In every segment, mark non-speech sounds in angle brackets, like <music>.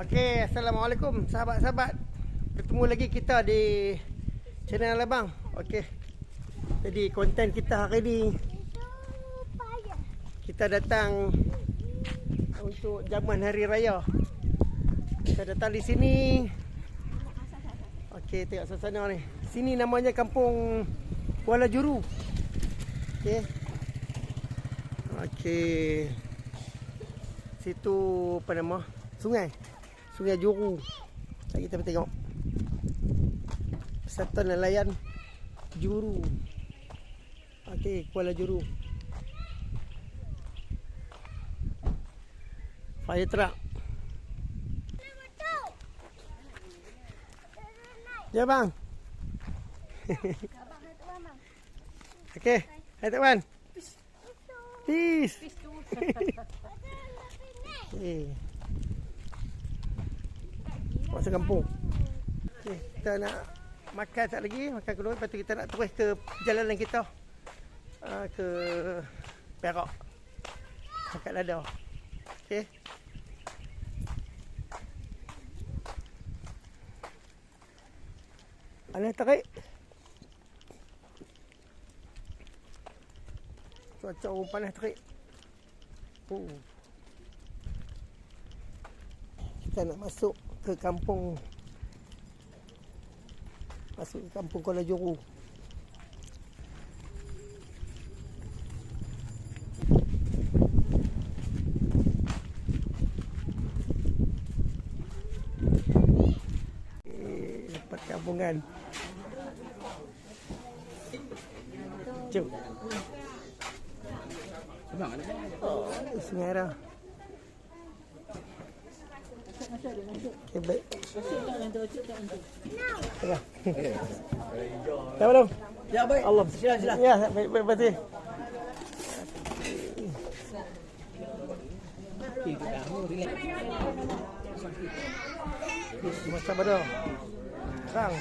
Okey, Assalamualaikum sahabat-sahabat. Bertemu lagi kita di channel Abang. Okey. Jadi konten kita hari ni kita datang untuk jamuan hari raya. Kita datang di sini. Okey, tengok suasana ni. Sini namanya kampung Kuala Juru. Okey. Okey. Situ apa nama? Sungai. Sungai Juru. Mari kita tengok. Persatuan Nelayan Juru. Okey, Kuala Juru. Fire truck. Ya bang. <laughs> Okey, hai tuan. <laughs> Peace. Okey. Masuk kampung. Okey, kita nak makan tak lagi, makan kedua lepas tu kita nak terus ke perjalanan kita. Uh, ke Perak. Dekat Lada. Okey. Panas terik. Cuaca pun panas terik. Oh. Kita nak masuk ke kampung. Masuk ke kampung Kuala Juru Eh, Perkampungan Jom. Oh, sungai dah Okay, baik. Tengah. Dah belum? Ya baik. Allah. Sila sila. Ya, baik baik baik. Macam mana? Kang.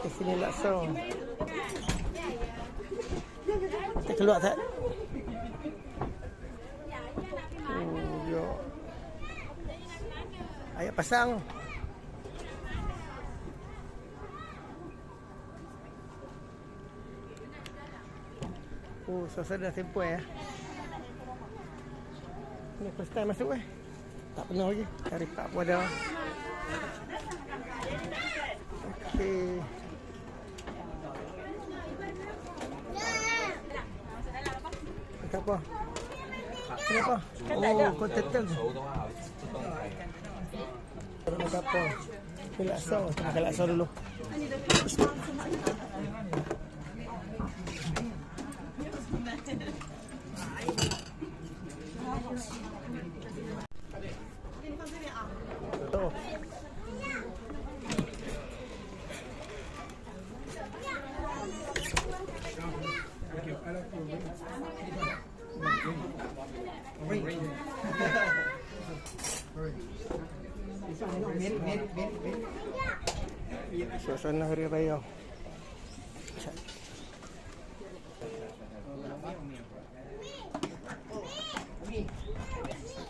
Ke sini laksa. Keluar tak? Ayat pasang. Oh, suasana tempoh ya. Ini first time masuk eh. Tak pernah lagi. Cari pak pun ada. Okey. Kenapa? Kenapa? Oh, kau tetel. Nak apa? Ni laksa. Makan laksa dulu. Oh. Suasana hari raya.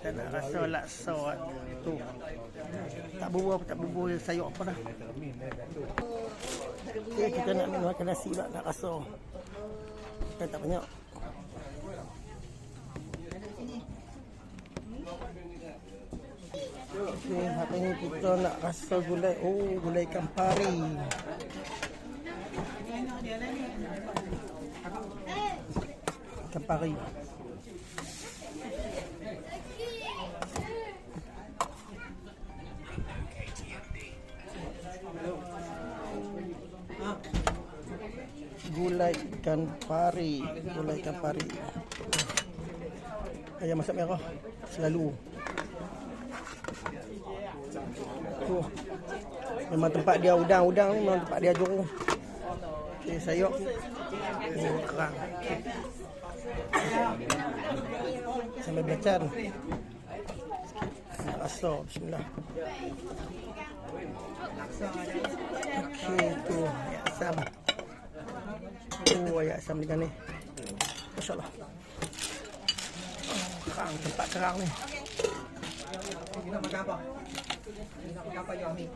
Kita nak rasa laksa tu. Tak bubuh tak bubuh sayur apa dah. Okay, kita nak makan nasi pula nak rasa. Kita tak banyak. Okay, hari ni kita nak rasa gulai. Oh, gulai ikan pari. Ikan pari. Gulai ikan pari. Gulai ikan pari. Ayam masak merah. Selalu. Tu. Memang tempat dia udang-udang ni memang tempat dia juru. Okey, sayur. Oh, kerang. Sambil belacan. Rasa, bismillah. Okey, tu. Ya, asam. asam dengan ni. Masya-Allah. Oh, kerang, tempat kerang ni. Nak makan apa? You nak makan apa you ambil?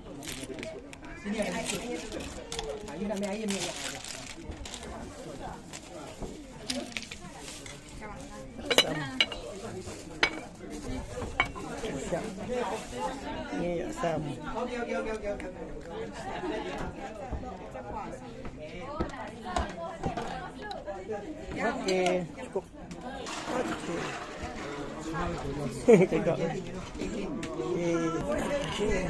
Okey.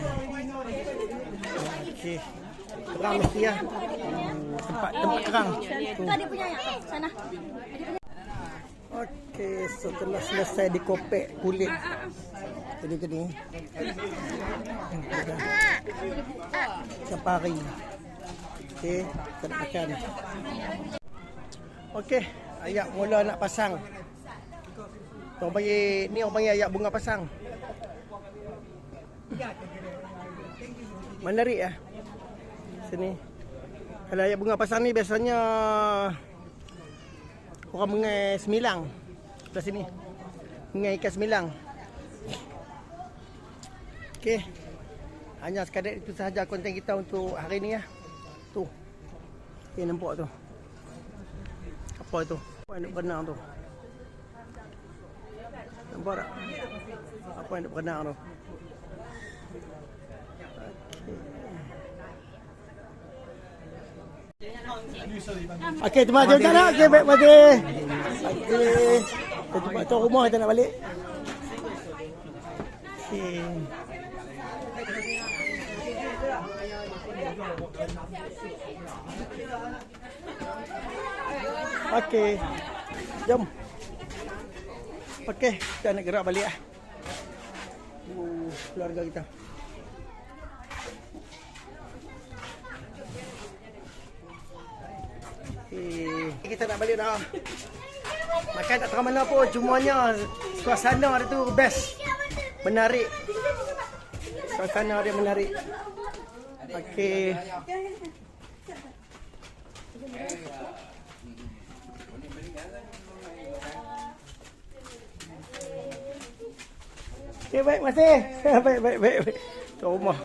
Kerang mesti ya. Tempat tempat kerang. Tu punya ya? Sana. Okey, setelah selesai dikopek kulit. Jadi gini. Siapa hari? Okey, kita makan. Okey, ayak mula nak pasang. Orang panggil, ni orang panggil ayak bunga pasang. Menarik ya. Sini. Kalau ayak bunga pasang ni biasanya orang mengai semilang. Sebelah sini. Mengai ikan semilang. Okey. Hanya sekadar itu sahaja konten kita untuk hari ni ya. Tu. Okey nampak tu. Apa itu? Apa yang nak berenang tu? Nampak tak? Apa yang nak berenang tu? Okey, terima kasih Ustaz. Okey, baik mati. Okey. Kita tu rumah kita nak balik. Okey. Okey. Jom. Okey, kita nak gerak balik ah. Uh, keluarga kita. Okey, kita nak balik dah. Makan tak tahu mana pun, cumanya suasana dia tu best. Menarik. Suasana dia menarik. Okey. Okey, baik, masih. <laughs> baik, baik, baik. Ke rumah.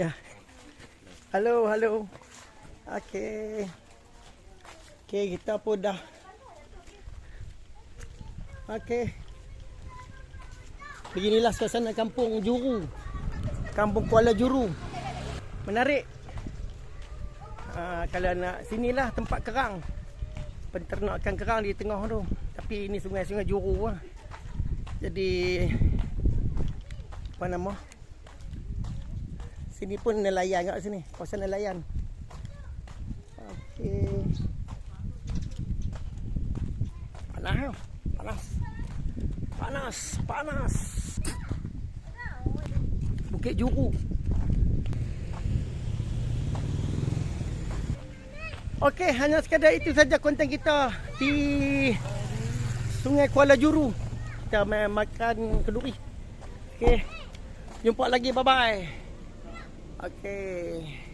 Ya. Halo, halo. Okey. Okey, kita pun dah. Okey. Beginilah suasana kampung Juru. Kampung Kuala Juru. Menarik. Ha, kalau nak sinilah tempat kerang. Penternakan kerang di tengah tu. Tapi ini sungai-sungai Juru lah. Jadi apa nama? Sini pun nelayan kat sini. Kawasan nelayan. Okey. Panas. Panas. Panas, panas. Bukit Juru. Okey, hanya sekadar itu saja konten kita di Sungai Kuala Juru. Kita makan keduri. Okey. Jumpa lagi, bye-bye. Okey.